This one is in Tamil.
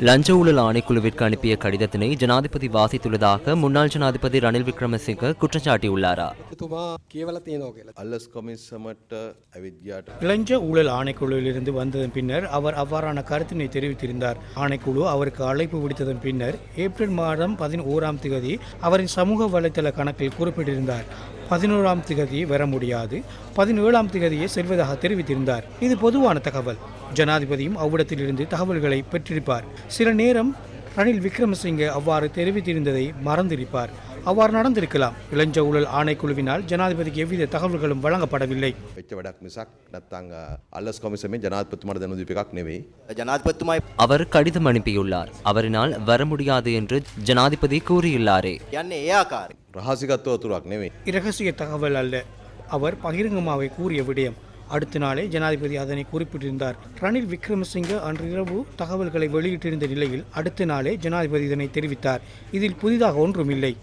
லஞ்ச ஊழல் ஆணைக்குழுவிற்கு அனுப்பிய கடிதத்தினை ஜனாதிபதி வாசித்துள்ளதாக முன்னாள் ஜனாதிபதி ரணில் விக்ரமசிங்க குற்றச்சாட்டியுள்ளாரா இளஞ்ச ஊழல் ஆணைக்குழுவிலிருந்து வந்ததன் பின்னர் அவர் அவ்வாறான கருத்தினை தெரிவித்திருந்தார். ஆணைக்குழு அவருக்கு அழைப்பு விடுத்ததன் பின்னர் ஏப்ரல் மாதம் பதினோராம் திகதி அவரின் சமூக வலைதள கணக்கில் குறிப்பிட்டிருந்தார். பதினோராம் திகதி வர முடியாது. பதினேழாம் திகதியே செல்வதாக தெரிவித்திருந்தார். இது பொதுவான தகவல். ஜனாதிபதியும் அவ்விடத்திலிருந்து தகவல்களை பெற்றிருப்பார். சில நேரம் ரணில் விக்ரமசிங்கே அவ்வாறு தெரிவித்திருந்ததை மறந்திருப்பார். அவ்வாறு நடந்திருக்கலாம். இளஞ்ச ஊழல் ஆணைக்குழுவினால் ஜனாதிபதிக்கு எவ்வித தகவல்களும் வழங்கப்படவில்லை. அவர் கடிதம் அனுப்பியுள்ளார். அவரினால் வர முடியாது என்று ஜனாதிபதி கூறியுள்ளாரே. இரகசிய தகவல் அல்ல. அவர் பகிரங்கமாக கூறிய விடயம். அடுத்த நாளே ஜனாதிபதி அதனை குறிப்பிட்டிருந்தார். ரணில் விக்ரமசிங்க அன்றிரவு தகவல்களை வெளியிட்டிருந்த நிலையில் அடுத்த நாளே ஜனாதிபதி இதனை தெரிவித்தார். இதில் புதிதாக ஒன்றும் இல்லை.